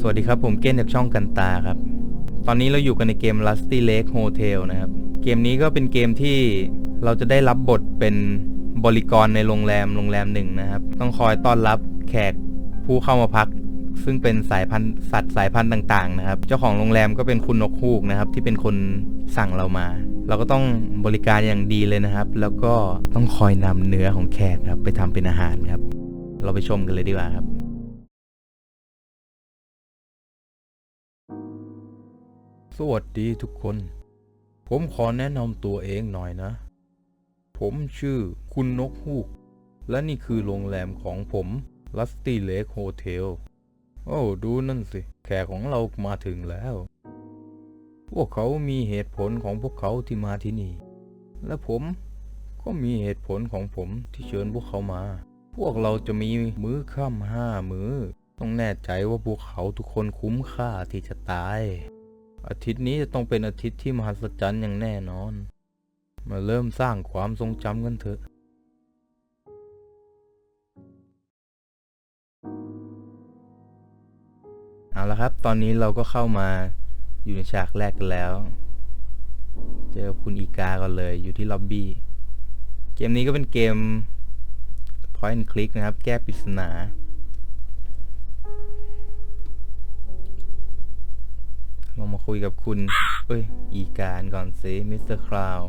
สวัสดีครับผมเก้นจากช่องกันตาครับ ตอนนี้เราอยู่กันในเกม Rusty Lake Hotel นะครับ เกมนี้ก็เป็นเกมที่เราจะได้รับบทเป็นบริกรในโรงแรมโรงแรมหนึ่งนะครับ ต้องคอยต้อนรับแขกผู้เข้ามาพัก ซึ่งเป็นสายพันธุ์สัตว์สายพันธุ์ต่างๆนะครับ เจ้าของโรงแรมก็เป็นคุณนกฮูกนะครับ ที่เป็นคนสั่งเรามา เราก็ต้องบริการอย่างดีเลยนะครับ แล้วก็ต้องคอยนำเนื้อของแขกครับไปทำเป็นอาหารครับ เราไปชมกันเลยดีกว่าครับ สวัสดีทุกคน ผมขอแนะนำตัวเองหน่อยนะ ผมชื่อคุณนกฮูก และนี่คือโรงแรมของผม Rusty Lake Hotel โอ้ดูนั่นสิ แขกของเรามาถึงแล้ว พวกเขามีเหตุผลของพวกเขาที่มาที่นี่ และผมก็มีเหตุผลของผมที่เชิญพวกเขามา พวกเราจะมีมื้อค่ำห้ามื้อ ต้องแน่ใจว่าพวกเขาทุกคนคุ้มค่าที่จะตาย อาทิตย์นี้จะต้องเป็นอาทิตย์ที่มหัศจรรย์อย่างแน่นอน มาเริ่มสร้างความทรงจำกันเถอะเอาละครับ ตอนนี้เราก็เข้ามาอยู่ในฉากแรกกันแล้ว เจอคุณอีกาก่อนเลยอยู่ที่ล็อบบี้ เกมนี้ก็เป็นเกม point and click นะครับ แก้ปริศนา ลองมาคุยกับคุณ เอ้ย อีการก่อนสิมิสเตอร์คราว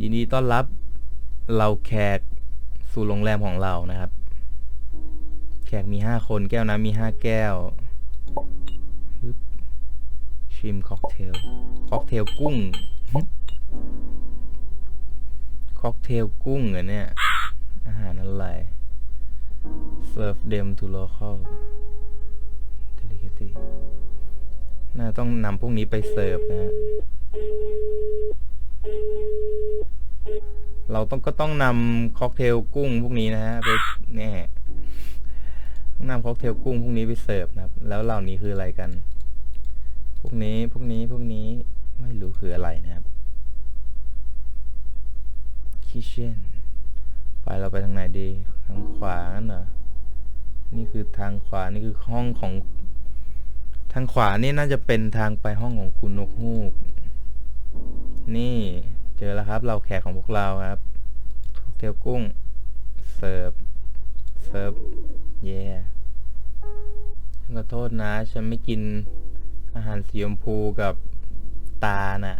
ยินดีต้อนรับเราแขกสู่โรงแรมของเรานะครับ แขกมีห้าคนแก้วน้ำมีห้าแก้วชิมค็อกเทล ค็อกเทลกุ้ง ค็อกเทลกุ้งเหรอเนี่ย อาหารอะไร serve them to local delicacy น่าต้องนำพวกนี้ไปเสิร์ฟนะฮะเราต้องก็ต้องนำค็อกเทลกุ้งพวกนี้นะฮะไปแน่ต้องนำค็อกเทลกุ้งพวกนี้ไปเสิร์ฟนะครับ แล้วเหล่านี้คืออะไรกัน พวกนี้พวกนี้พวกนี้ไม่รู้คืออะไรนะครับ kitchen ไปเราไปทางไหนดี ทางขวานั่นเหรอนี่คือทางขวานี่คือห้องของ ทางขวานี่น่าจะเป็นทางไปห้องของคุณนกฮูก นี่เจอแล้วครับ เราแขกของพวกเราครับค็อกเทลกุ้ง เสิร์ฟ เสิร์ฟ เย่ฉันขอโทษนะ ฉันไม่กินอาหารสีชมพูกับตาน่ะ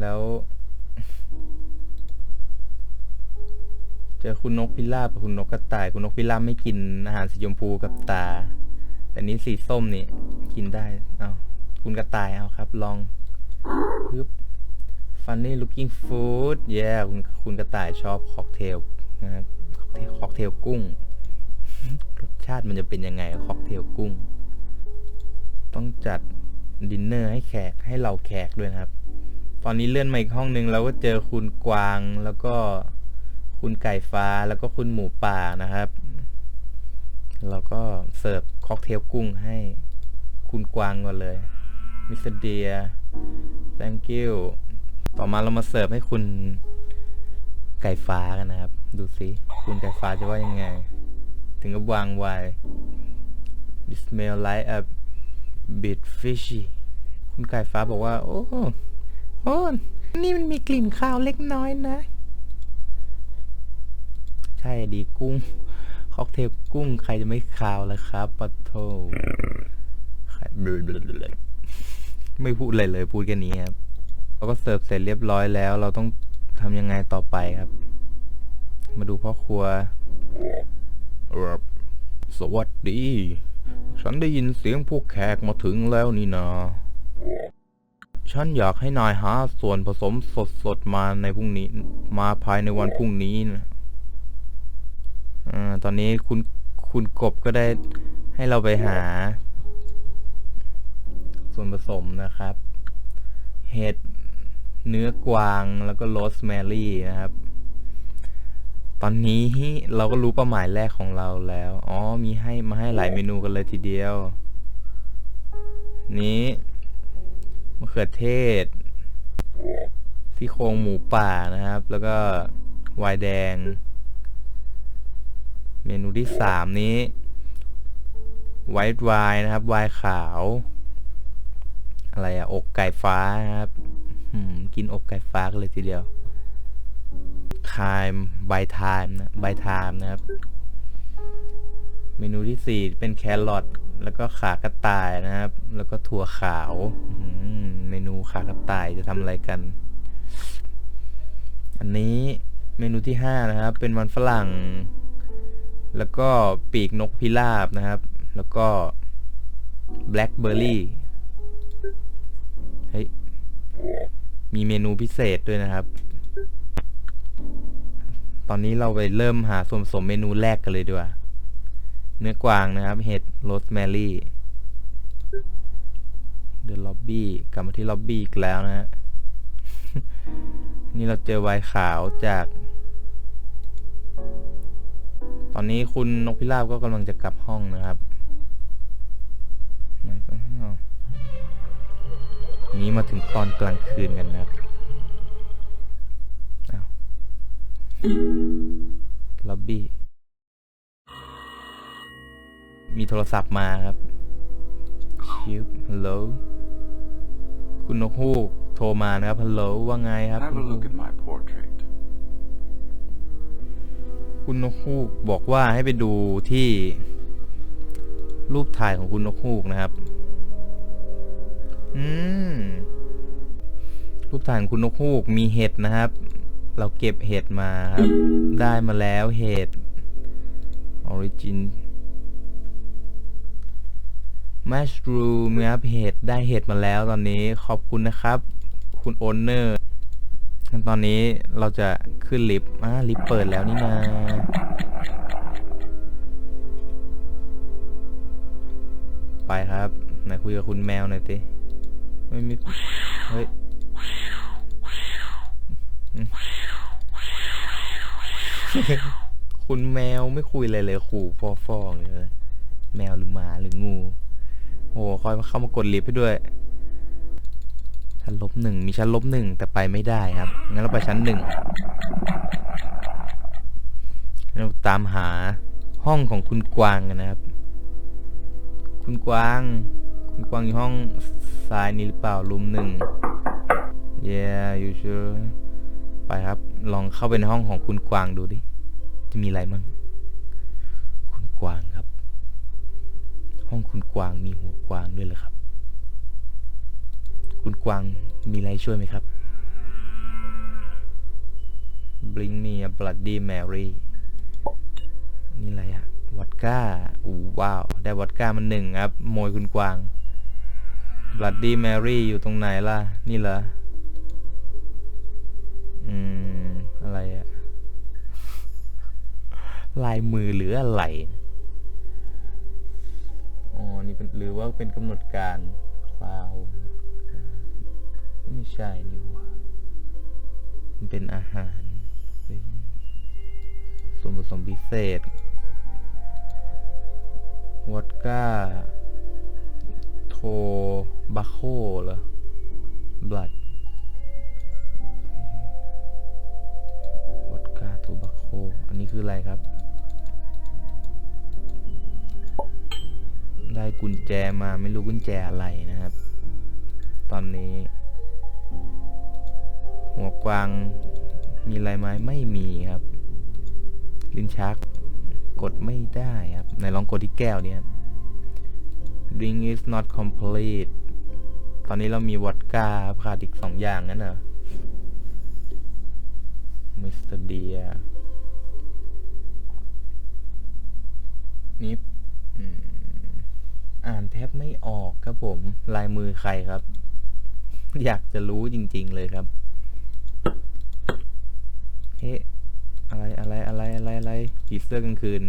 แล้ว เจอคุณนกพิราบกับคุณนกกระต่าย คุณนกพิราบไม่กินอาหารสีชมพูกับตา แต่นี้สีส้มนี่กินได้ เอาคุณกระต่ายเอาครับ ลองฮึบ funny looking food แย่คุณคุณกระต่ายชอบค็อกเทลนะครับค็อกเทลค็อกเทลกุ้ง รสชาติมันจะเป็นยังไงค็อกเทลกุ้ง ต้องจัดดินเนอร์ให้แขกให้เราแขกด้วยนะครับ ตอนนี้เลื่อนมาอีกห้องหนึ่งเราก็เจอคุณกวางแล้วก็คุณไก่ฟ้าแล้วก็คุณหมูป่านะครับ เราก็เสิร์ฟ ค็อกเทลกุ้งให้คุณกวางก่อนเลย มิสเดีย thank you ต่อมาเรามาเสิร์ฟให้คุณไก่ฟ้ากันนะครับ ดูสิ คุณไก่ฟ้าจะว่ายังไง ถึงกับวางไว้ It smell like a bit fishy คุณไก่ฟ้าบอกว่า โอ้โอ้นี่มันมีกลิ่นคาวเล็กน้อยนะ ใช่ดีกุ้ง ค็อกเทลกุ้งใครจะไม่คาวล่ะครับปะโทไม่พูดอะไรเลย พูดแค่นี้ครับเราก็เสิร์ฟเสร็จเรียบร้อยแล้ว เราต้องทำยังไงต่อไปครับ มาดูพ่อครัวสวัสดี ฉันได้ยินเสียงพวกแขกมาถึงแล้วนี่นาฉันอยากให้นายหาส่วนผสมสดๆมาในพรุ่งนี้ มาภายในวันพรุ่งนี้นะ อตอนนี้คุณคุณกบก็ได้ให้เราไปหา ส่วนผสมนะครับ เห็ดเนื้อกวางแล้วก็โรสแมรี่นะครับ ตอนนี้เราก็รู้เป้าหมายแรกของเราแล้ว อ๋อ มีให้มาให้หลายเมนูกันเลยทีเดียว นี้มะเขือเทศที่โครงหมูป่านะครับ แล้วก็ไวน์แดง เมนูที่สามนี้ไวท์ไวน์นะครับไวน์ขาว อะไรอะอกไก่ฟ้านะครับกินอกไก่ฟ้ากันเลยทีเดียวคายใบทามนะใบทามนะครับ เมนูที่สี่เป็นแครอทแล้วก็ขากระต่ายนะครับ แล้วก็ถั่วขาวเมนูขากระต่ายจะทำอะไรกัน อันนี้เมนูที่ห้านะครับ เป็นมันฝรั่ง แล้วก็ปีกนกพิราบนะครับ แล้วก็แบล็คเบอร์รี่เฮ้ยมีเมนูพิเศษด้วยนะครับ ตอนนี้เราไปเริ่มหาส่วนผสมเมนูแรกกันเลยดีกว่า เนื้อกวางนะครับ เห็ดโรสแมรี่เดอะล็อบบี้กลับมาที่ล็อบบี้อีกแล้วนะฮะนี่เราเจอไวน์ขาวจาก ตอนนี้คุณนกพิราบก็กำลังจะกลับห้องนะครับนี้มาถึงตอนกลางคืนกันนะครับอ้าวล็อบบี้ มีโทรศัพท์มาครับชิปฮัลโหลคุณนกฮูกโทรมานะครับฮัลโหลว่าไงครับ Have คุ a ณนกฮู look ก at my portrait. คุณนกฮูกบอกว่าให้ไปดูที่ รูปถ่ายของคุณนกฮูกนะครับ อืม รูปถ่ายของคุณนกฮูกมีเห็ดนะครับ เราเก็บเห็ดมาครับ ได้มาแล้วเห็ดออริจินมัชรูมครับเห็ดได้เห็ดมาแล้วตอนนี้ขอบคุณนะครับ คุณโอนเนอร์งั้นตอนนี้เราจะ ขึ้นลิฟต์อ่าลิฟต์เปิดแล้วนี่นาไปครับไหนคุยกับคุณแมวหน่อยสิไม่มีเฮ้ยคุณแมวไม่คุยอะไรเลยขู่ฟอฟองเงี้ยแมวหรือหมาหรืองูโอ้โหคอยมาเข้ามากดลิฟต์ให้ด้วย ชั้นลบหนึ่งมีชั้นลบหนึ่งแต่ไปไม่ได้ครับ งั้นเราไปชั้นหนึ่งเราตามหาห้องของคุณกวางกันนะครับ คุณกวาง คุณกวางอยู่ห้องซ้ายนี้หรือเปล่ารูมหนึ่ง yeah you sure ไปครับ ลองเข้าไปในห้องของคุณกวางดูดิ จะมีอะไรมั่ง คุณกวางครับ ห้องคุณกวางมีหัวกวางด้วยเหรอครับ คุณกวางมีอะไรช่วยไหมครับ Bring me a bloody Mary นี่อะไรอะวอดก้าอู้ว้าว ได้วอดก้ามันหนึ่งครับโมยคุณกวาง Bloody Mary อยู่ตรงไหนล่ะ นี่เหรอ อืม อะไรอะลายมือหรืออะไร อ๋อ นี่เป็นหรือว่าเป็นกำหนดการคลาว ไม่ใช่นี่หว่ามันเป็นอาหารเป็นส่วนผสมพิเศษวอดก้า โทบาโคเหรอบลัดวอดก้า โทบาโค อันนี้คืออะไรครับ ได้กุญแจมาไม่รู้กุญแจอะไรนะครับ กวาง มีอะไรไหมไม่มีครับ ลิ้นชัก กดไม่ได้ครับไหนลองกดที่แก้วเนี่ยรับ Drink is not complete ตอนนี้เรามีวอดก้าขาดอีกสองอย่างนั่นเหรอมิสเตอร์เดียนี่อืมอ่านแทบไม่ออกครับผม ลายมือใครครับ อยากจะรู้จริง ๆ เลยครับ เฮ้อะไรอะไรอะไรอะไรอะไรผีเสื้อกลางคืน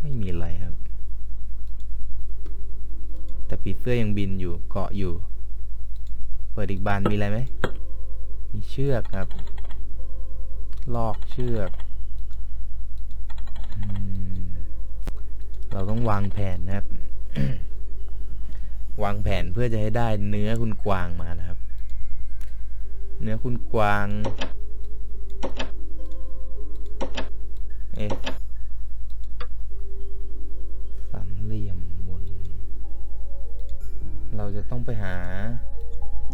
ไม่มีอะไรครับ แต่ผีเสื้อยังบินอยู่เกาะอยู่ เปิดอีกบานมีอะไรไหม มีเชือกครับ ลอกเชือกอเราต้องวางแผนนะครับ วางแผนเพื่อจะให้ได้เนื้อคุณกวางมานะครับ เนื้อคุณกวาง เอ๊ะสามเหลี่ยมบน เราจะต้องไปหา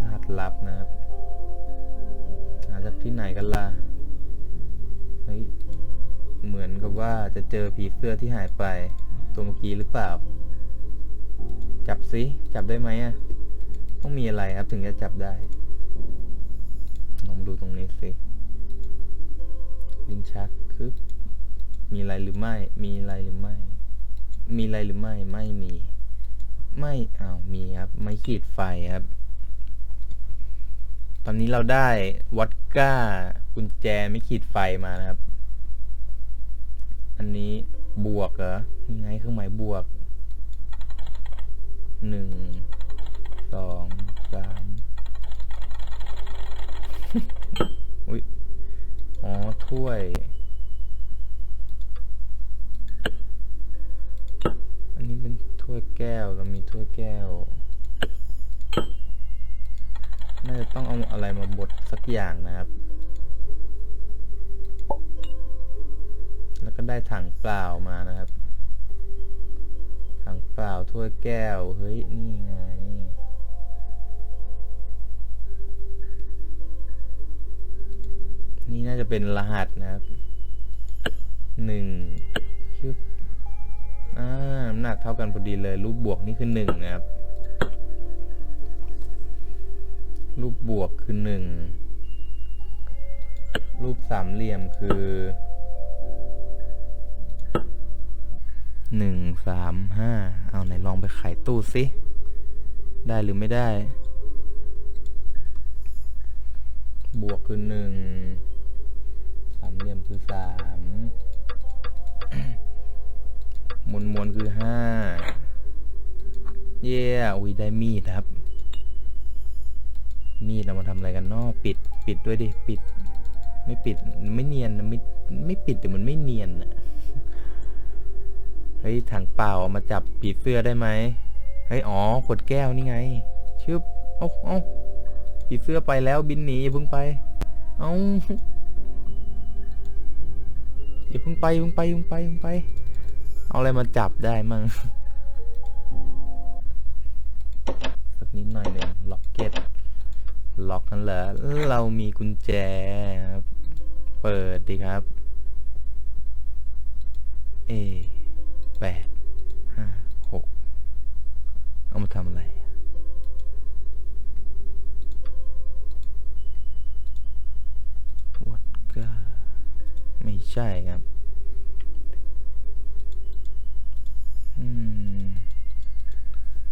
รหัสลับนะครับ หาจากที่ไหนกันล่ะ เฮ้ย เหมือนกับว่าจะเจอผีเสื้อที่หายไป ตัวเมื่อกี้หรือเปล่า จับสิ จับได้ไหมอะ ต้องมีอะไรครับถึงจะจับได้ ดูตรงนี้สิลิ้นชักคือมีอะไรหรือไม่ มีอะไรหรือไม่ มีอะไรหรือไม่ ไม่มี ไม่อ้าวมีครับ ไม่ขีดไฟครับ ตอนนี้เราได้วอดก้า กุญแจไม่ขีดไฟมานะครับ อันนี้บวกเหรอนี่ไงเครื่องหมายบวกหนึ่งสองสาม อุ้ย อ๋อ ถ้วย อันนี้เป็นถ้วยแก้ว เรามีถ้วยแก้ว น่าจะต้องเอาอะไรมาบดสักอย่างนะครับ แล้วก็ได้ถังเปล่ามานะครับ ถังเปล่าถ้วยแก้ว เฮ้ย นี่ไง นี่น่าจะเป็นรหัสนะครับหนึ่งชึบอ่าน้ำหนักเท่ากันพอดีเลย รูปบวกนี่คือหนึ่งนะครับ รูปบวกคือหนึ่งรูปสามเหลี่ยมคือหนึ่งสามห้าเอาไหนลองไปไขตู้สิ ได้หรือไม่ได้ บวกคือหนึ่งามเหลี่ยมคือสามมวลมวลคือห้าเย้อุ้ยได้มีดครับ มีดเรามาทำอะไรกันเนอปิด ปิดด้วยดิ ปิด ไม่ปิด ไม่เนียนไม่ ไม่ปิดแต่มันไม่เนียนอะเฮ้ย ถังเปล่าเอามาจับผีเสื้อได้ไหมเฮ้ย อ๋อ ขวดแก้วนี่ไง ชึบ เอ้าเอ้าผีเสื้อไปแล้วบินหนีอย่าเพิ่งไป เอ้า อย่าเพิ่งไปเพิ่งไปเพิ่งไปเพิ่งไป เอาอะไรมาจับได้มั่งสักนิดหน่อยหนึ่งล็อกเก็ตล็อกนั่นเหรอเรามีกุญแจครับ เปิดดีครับ เอแปดห้าหกเอามาทำอะไร ใช่ครับอ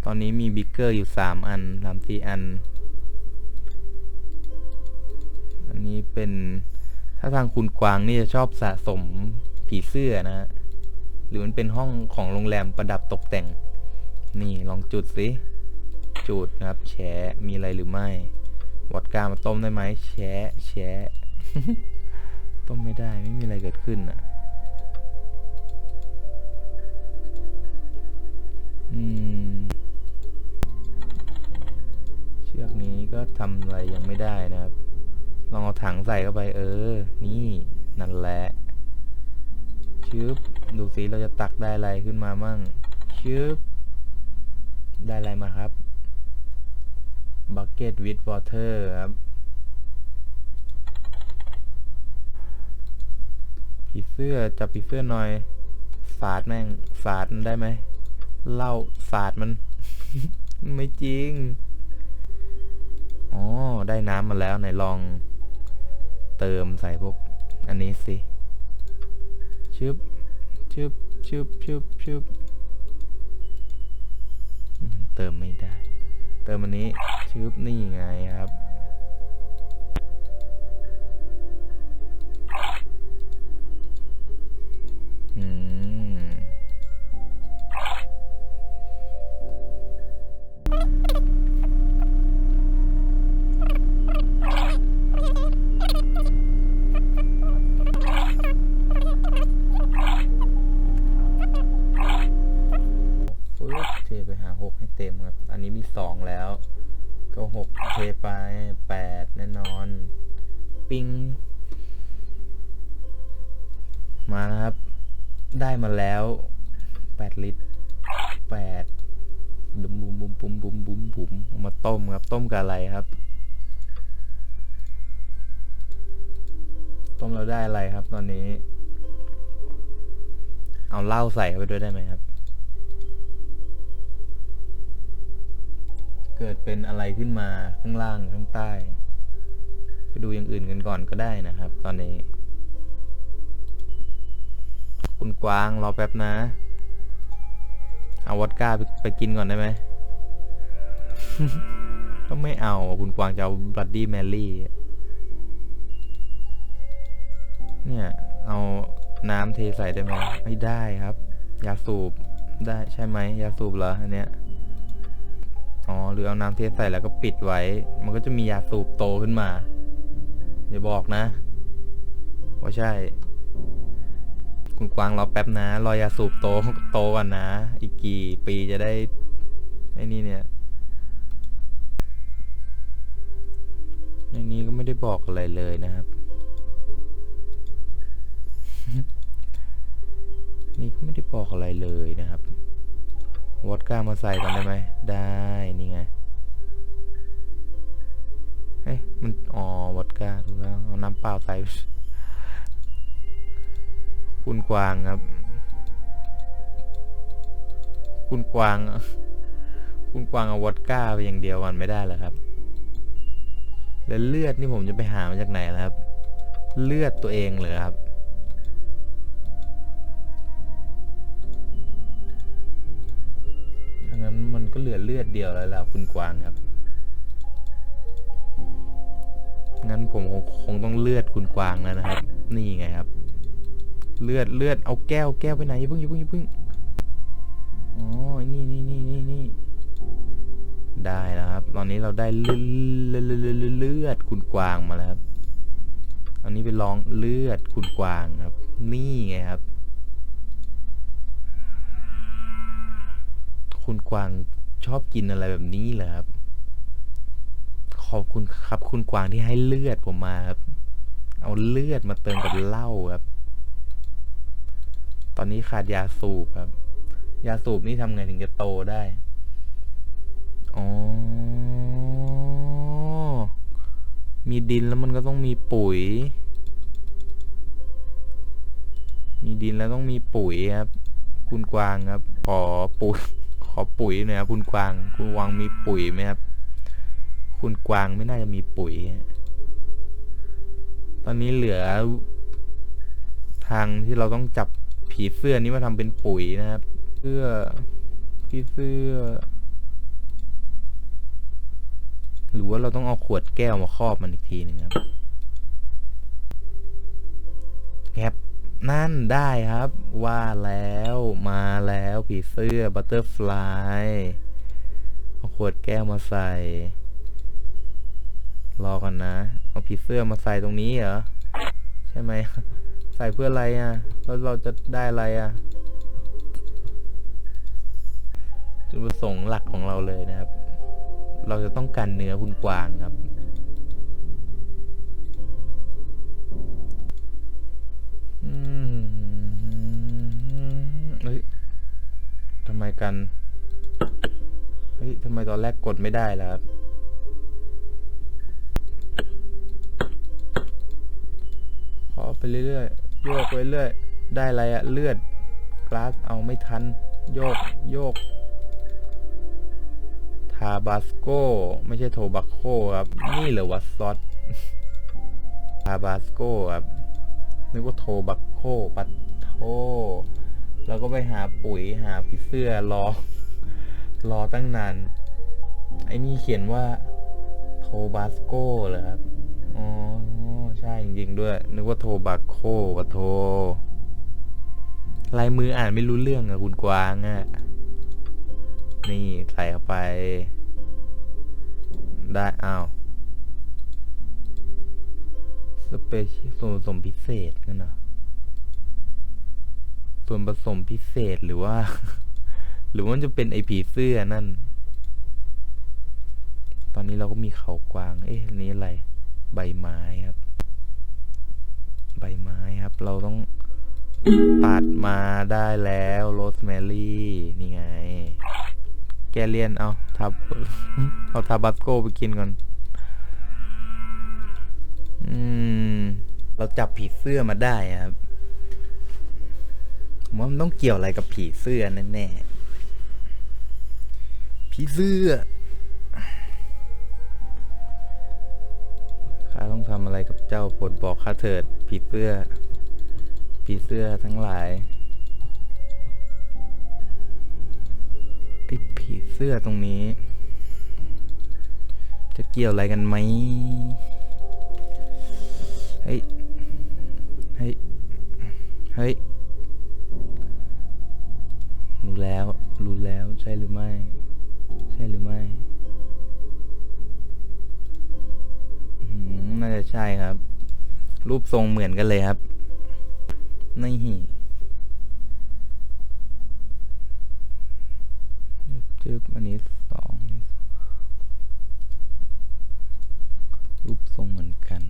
ตอนนี้มีบิ๊กเกอร์อยู่สามอันสามสี่อัน อันนี้เป็น ถ้าทางคุณกวางนี่จะชอบสะสมผีเสื้อนะฮะหรือมันเป็นห้องของโรงแรมประดับตกแต่ง นี่ลองจุดสิจุดนะครับแชะมีอะไรหรือไม่ วอดก้ามาต้มได้ไหมแชะแชะ ต้มไม่ได้ไม่มีอะไรเกิดขึ้นอะ อืม เชือกนี้ก็ทำอะไรยังไม่ได้นะครับ ลองเอาถังใส่เข้าไป เออ นี่นั่นแหละชึบดูสิเราจะตักได้อะไรขึ้นมามั่งชึบได้อะไรมาครับ bucket with water ครับ ผีเสื้อจับผีเสื้อหน่อย สาดแม่ง สาดมันได้ไหมเล่าสาดมัน ไม่จริงอ๋อได้น้ำมาแล้วไหนลอง เติมใส่พวก อันนี้สิชึบชึบชึบชึบชึบยังเติมไม่ได้ เติมอันนี้ชึบนี่ไงครับ เอาเหล้าใส่เข้าไปด้วยได้ไหมครับ เกิดเป็นอะไรขึ้นมาข้างล่างข้างใต้ ไปดูอย่างอื่นกันก่อนก็ได้นะครับ ตอนนี้ คุณกวางรอแป๊บนะ เอาวอดก้าไปไปกินก่อนได้ไหม ก็ไม่เอาคุณกวางจะเอาบลัดดี้แมรี่เนี่ย เอา น้ำเทใส่ได้ไหมไม่ได้ครับ ยาสูบได้ใช่ไหมยาสูบเหรออันเนี้ยอ๋อหรือเอาน้ำเทใส่แล้วก็ปิดไว้ มันก็จะมียาสูบโตขึ้นมาอย่าบอกนะว่าใช่ คุณกวางรอแป๊บนะ รอยาสูบโตโตก่อนนะ อีกกี่ปีจะได้ไอ้นี่เนี่ยในนี้ก็ไม่ได้บอกอะไรเลยนะครับ นี่ไม่ได้บอกอะไรเลยนะครับวอดก้ามาใส่กันได้ไหม ได้ นี่ไง เฮ้ย มัน อ๋อ วอดก้าถูกแล้ว เอาน้ำเปล่าใส่ คุณกวางครับ คุณกวาง คุณกวางเอาวอดก้าไปอย่างเดียวมันไม่ได้เหรอครับ แล้วเลือดนี่ผมจะไปหามาจากไหนล่ะครับ เลือดตัวเองเหรอครับ งั้นมันก็เหลือเลือดเดียวแล้วล่ะคุณกวางครับ งั้นผมคงต้องเลือดคุณกวางแล้วนะครับ นี่ไงครับ เลือดเลือดเอาแก้วแก้วไปไหนอย่าเพิ่งอย่าเพิ่งอย่าเพิ่งอ๋อนี่นี่นี่นี่นี่ได้แล้วครับ ตอนนี้เราได้เลือดเลือดเลือดเลือดเลือดคุณกวางมาแล้วครับตอนนี้ไปลองเลือดคุณกวางครับ นี่ไงครับ คุณกวางชอบกินอะไรแบบนี้เหรอครับ ขอบคุณครับ คุณกวางที่ให้เลือดผมมาครับ เอาเลือดมาเติมกับเหล้าครับ ตอนนี้ขาดยาสูบครับ ยาสูบนี่ทำไงถึงจะโตได้ อ๋อ มีดินแล้วมันก็ต้องมีปุ๋ย มีดินแล้วต้องมีปุ๋ยครับ คุณกวางครับ ขอปุ๋ย ขอปุ๋ยน่อยครับคุณกวาง คุณกวางมีปุ๋ยไหมครับ คุณกวางไม่น่าจะมีปุ๋ย ตอนนี้เหลือ ทางที่เราต้องจับผีเสื้อนี้มาทำเป็นปุ๋ยนะครับ เสื้อผีเสื้อ หรือว่าเราต้องเอาขวดแก้วมาครอบมันอีกทีหนึ่งครับ นั่นได้ครับ ว่าแล้วมาแล้วผีเสื้อบัตเตอร์ฟลายเอาขวดแก้วมาใส่ รอก่อนนะ เอาผีเสื้อมาใส่ตรงนี้เหรอ ใช่ไหม ใส่เพื่ออะไรอะ แล้วเราจะได้อะไรอะ จุดประสงค์หลักของเราเลยนะครับ เราจะต้องการเนื้อคุณกวางครับำไมกัน เฮ้ยทำไมตอนแรกกดไม่ได้ล่ะครับขอไปเรื่อยๆ โยกไปเรื่อย ได้อะไรอะเลือดกลาสเอาไม่ทัน โยก โยก ทาบาสโก ไม่ใช่โทบักโคครับ นี่เหรอวะซอส ทาบาสโกครับ นึกว่าโทบักโคปัดโท แล้วก็ไปหาปุ๋ยหาผีเสื้อรอ รอตั้งนาน ไอ้นี่เขียนว่า โทบาสโกเหรอครับ อ๋อ ใช่จริงๆด้วย นึกว่าโทบักโคปะโท ลายมืออ่านไม่รู้เรื่องอะคุณกวางอะนี่ใส่เข้าไป ได้อ้าวสเปเชียลส่วนผสมพิเศษนั่นนะ ส่วนผสมพิเศษหรือว่า หรือว่าจะเป็นไอผีเสื้อนั่น ตอนนี้เราก็มีเขากวาง เอ๊ะนี้อะไร ใบไม้ครับ ใบไม้ครับ เราต้องตัดมาได้แล้วโรสแมรี่ นี่ไง แกเลียนเอาทับเอาทาบาสโกไปกินก่อน อืม เราจับผีเสื้อมาได้ครับ ผมว่ามันต้องเกี่ยวอะไรกับผีเสื้อแน่ๆผีเสื้อข้าต้องทำอะไรกับเจ้าโปรดบอกข้าเถิดผีเสื้อ ผีเสื้อทั้งหลายไอ้ผีเสื้อตรงนี้ จะเกี่ยวอะไรกันไหมเฮ้ยเฮ้ยเฮ้ย แล้ว รู้แล้วใช่หรือไม่ ใช่หรือไม่น่าจะใช่ครับ รูปทรงเหมือนกันเลยครับนี่จึ๊บอันนี้สองนี่รูปทรงเหมือนกัน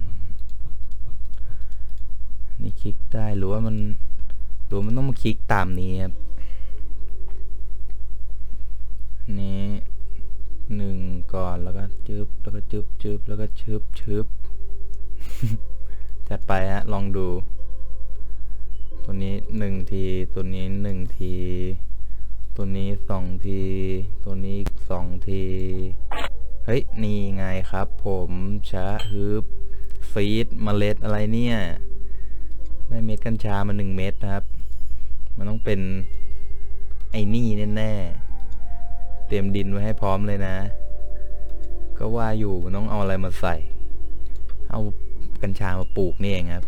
นี่คลิกได้หรือว่ามันหรือมันต้องมาคลิกตามนี้ครับ นี้หนึ่งก่อนแล้วก็จึ๊บแล้วก็จึ๊บจึ๊บแล้วก็ชึบชึบจัดไปฮะลองดู ตัวนี้หนึ่งที ตัวนี้หนึ่งที ตัวนี้สองที ตัวนี้อีกสองที เฮ้ย นี่ไงครับผมชะฮึบฟีดเมล็ดอะไรเนี่ย ได้เม็ดกัญชามาหนึ่งเม็ดนะครับ มันต้องเป็นไอ้นี่แน่ๆ รียมดินไว้ให้พร้อมเลยนะ ก็ว่าอยู่นต้องเอาอะไรมาใส่ เอากัญชามาปลูกนี่เองครับ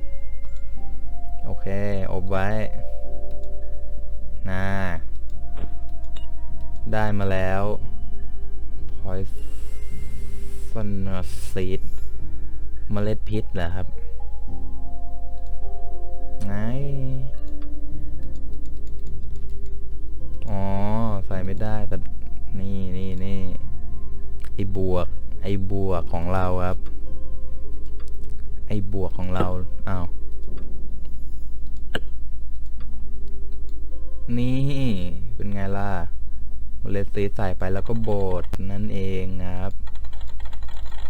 โอเค อบไว้นะได้มาแล้ว poisonous seed เมล็ดพิษเหรอครับไงอ๋อ ใส่ไม่ได้แต่ นี่นี่นี่ไอ้บวก ไอ้บวกของเราครับ ไอ้บวกของเราอ้าวนี่เป็นไงล่ะเมล็ดซีใส่ไปแล้วก็บดนั่นเองครับ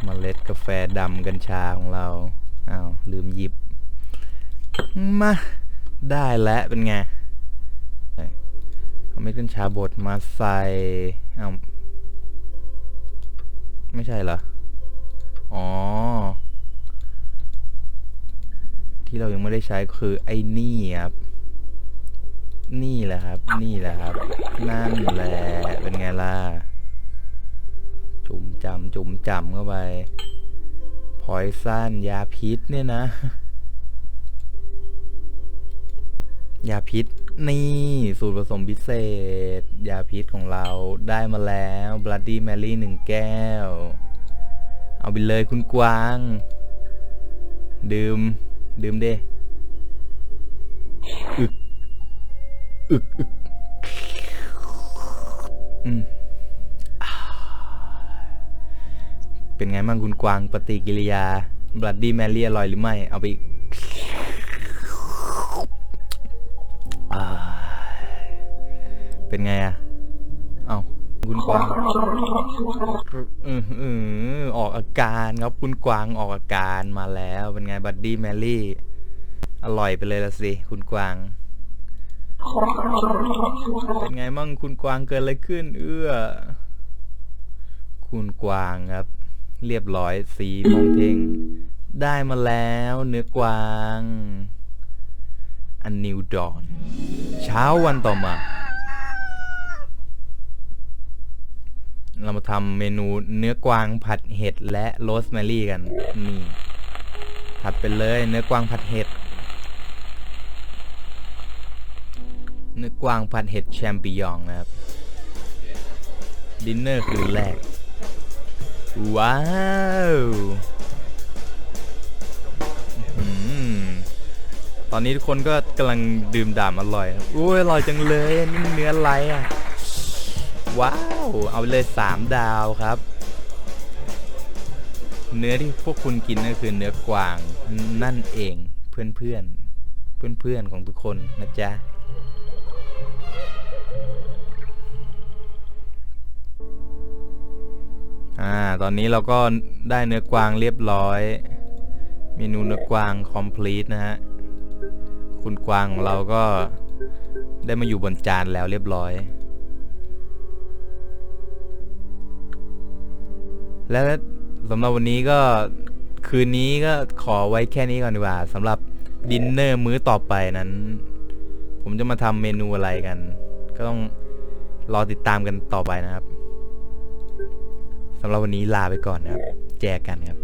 เมล็ดกาแฟดำกัญชาของเราอ้าวลืมหยิบ มา ได้แล้วเป็นไง เอาเม็ดกัญชาบดมาใส่เอาไม่ใช่เหรอ อ๋อ ที่เรายังไม่ได้ใช้คือไอ้นี่ครับ นี่แหละครับ นี่แหละครับ นั่นแหละ เป็นไงล่ะ จุ่มจำจุ่มจำเข้าไปพอยซันยาพิษเนี่ยนะ ยาพิษ นี่สูตรผสมพิเศษ ยาพิษของเราได้มาแล้ว Bloody Mary หนึ่งแก้ว เอาไปเลยคุณกวาง ดื่ม ดื่มเด้อึกอึกอึกอืมเป็นไงบ้างคุณกวางปฏิกิริยา Bloody Mary อร่อยหรือไม่ เอาไปอีก เป็นไงอะเอาคุณกวางอืออือออกอาการครับคุณกวางออกอาการมาแล้วเป็นไงบัดดี้แมรี่ อร่อยไปเลยละสิคุณกวาง เป็นไงมั่งคุณกวางเกิดอะไรขึ้น เอื้อ คุณกวางครับ เรียบร้อยสีมองเพ่งได้มาแล้วเนื้อกวาง อันนิวดอน เช้าวันต่อมา เรามาทำเมนูเนื้อกวางผัดเห็ดและโรสแมรี่กัน นี่ผัดไปเลยเนื้อกวางผัดเห็ด เนื้อกวางผัดเห็ดแชมปิญองนะครับ ดินเนอร์คืนแรก ว้าวอืมตอนนี้ทุกคนก็กำลังดื่มด่ำอร่อยอุ้ยอร่อยจังเลยนี่เนื้ออะไรอะ ว้าว เอาเลยสามดาวครับ เนื้อที่พวกคุณกินก็คือเนื้อกวางนั่นเองเพื่อนเพื่อนเพื่อนเพื่อนของทุกคนนะจ๊ะ อ่า ตอนนี้เราก็ได้เนื้อกวางเรียบร้อย เมนูเนื้อกวาง complete นะฮะ คุณกวางของเราก็ได้มาอยู่บนจานแล้วเรียบร้อย และสำหรับวันนี้ก็คืนนี้ก็ขอไว้แค่นี้ก่อนดีกว่าสำหรับดินเนอร์มื้อต่อไปนั้น ผมจะมาทำเมนูอะไรกัน ก็ต้องรอติดตามกันต่อไปนะครับสำหรับวันนี้ลาไปก่อนนะครับ แจกกันครับ